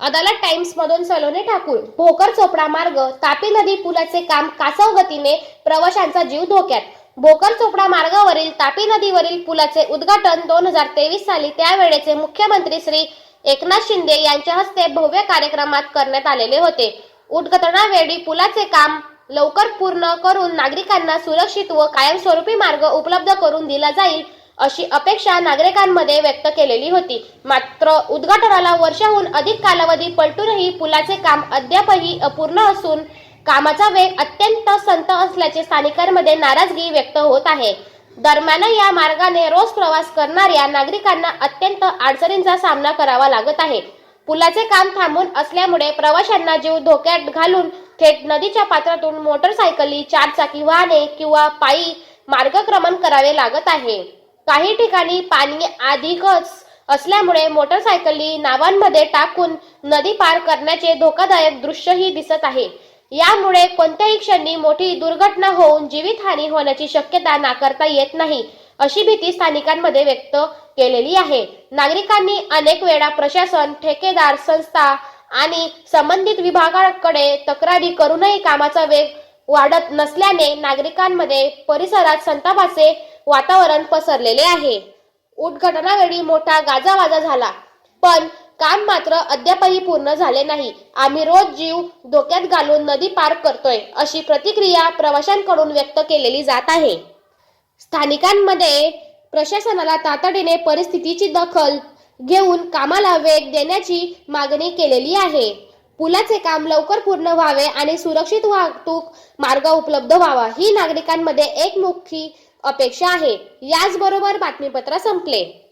अदालत times मधून सलोनी ठाकूर भोकर चोपडा मार्ग तापी नदी पुलाचे काम कासव गतीने प्रवाशांचा जीव धोक्यात. भोकर चोपडा मार्गावरील तापी नदीवरील पुलाचे उद्घाटन दोन हजार तेवीस साली त्यावेळेचे मुख्यमंत्री श्री एकनाथ शिंदे यांच्या हस्ते भव्य कार्यक्रमात करण्यात आलेले होते. उद्घाटनावेळी पुलाचे काम लवकर पूर्ण करून नागरिकांना सुरक्षित व कायमस्वरूपी मार्ग उपलब्ध करून दिला जाईल अशी अपेक्षा नागरिकांमध्ये व्यक्त केलेली होती. मात्र उद्घाटनाला वर्षाहून अधिक कालावधी पलटूनही पुलाचे काम अद्यापही अपूर्ण असून कामाचा वेग अत्यंत संत असल्याचे स्थानिकांमध्ये नाराजगी व्यक्त होत आहे. दरम्यान या मार्गाने रोज प्रवास करणाऱ्या नागरिकांना अत्यंत अडचणींचा सामना करावा लागत आहे. पुलाचे काम थांबून असल्यामुळे प्रवाशांना जीव धोक्यात घालून थेट नदीच्या पात्रातून मोटरसायकली चारचाकी वाहने किंवा पायी मार्गक्रमण करावे लागत आहे. काही ठिकाणी पाणी अधिकच असल्यामुळे मोटरसायकली नावांमध्ये टाकून नदी पार करण्याचे धोकादायक दृश्यही दिसत आहे. यामुळे कोणत्याही क्षणी मोठी दुर्घटना होऊन जीवितहानी होण्याची शक्यता नाकारता येत नाही अशी भीती स्थानिकांमध्ये व्यक्त केलेली आहे. नागरिकांनी अनेक वेळा प्रशासन ठेकेदार संस्था आणि संबंधित विभागाकडे तक्रारी करूनही कामाचा वेग वाढत नसल्याने नागरिकांमध्ये परिसरात संतापाचे वातावरण पसरलेले आहे. उद्घाटनावेळी मोठा गाजावाजा झाला. पण काम मात्र अद्यापही पूर्ण झाले नाही. आम्ही रोज जीव धोक्यात घालून नदी पार करतोय अशी प्रतिक्रिया प्रवाशांकडून व्यक्त केलेली जात आहे. स्थानिकांमध्ये प्रशासनाला तातडीने परिस्थितीची दखल घेऊन कामाला वेग देण्याची मागणी केलेली आहे. पुलाचे काम लवकर पूर्ण व्हावे आणि सुरक्षित वाहतूक मार्ग उपलब्ध व्हावा ही नागरिकांमध्ये एकमुखी अपेक्षा आहे. याचबरोबर बातमीपत्र संपले.